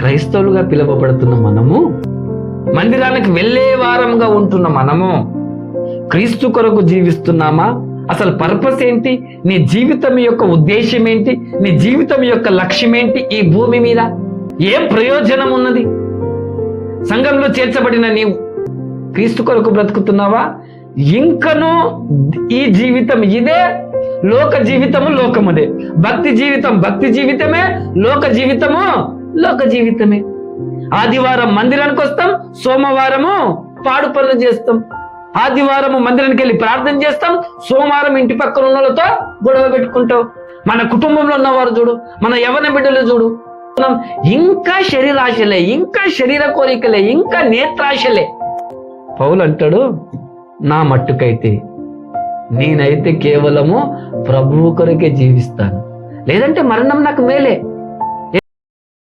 క్రైస్తవులుగా పిలువబడుతున్న మనము మందిరానికి వెళ్ళే వారంగా ఉంటున్న మనము క్రీస్తు కొరకు జీవిస్తున్నామా? అసలు పర్పస్ ఏంటి? నీ జీవితం యొక్క ఉద్దేశం ఏంటి? నీ జీవితం యొక్క లక్ష్యం ఏంటి ఈ భూమి మీద? ఏం ప్రయోజనం ఉన్నది? సంఘంలో చేర్చబడిన నీవు క్రీస్తు కొరకు బ్రతుకుతున్నావా? ఇంకను ఈ జీవితం ఇదే లోక జీవితము లోకముదే. భక్తి జీవితం భక్తి జీవితమే లోక జీవితము లోక జీవితమే. ఆదివారం మందిరానికి వస్తాం సోమవారము పాడు పనులు చేస్తాం. ఆదివారము మందిరానికి వెళ్ళి ప్రార్థన చేస్తాం సోమవారం ఇంటి పక్కన ఉన్న వాళ్ళతో గొడవ పెట్టుకుంటాం. మన కుటుంబంలో ఉన్నవారు చూడు మన యవన బిడ్డలు చూడు. మనం ఇంకా శరీరాశలే ఇంకా శరీర కోరికలే ఇంకా నేత్రాశలే. పౌలు అంటాడు నా మట్టుకైతే నేనైతే కేవలము ప్రభువు కొరకే జీవిస్తాను. లేదంటే మరణం నాకు మేలే.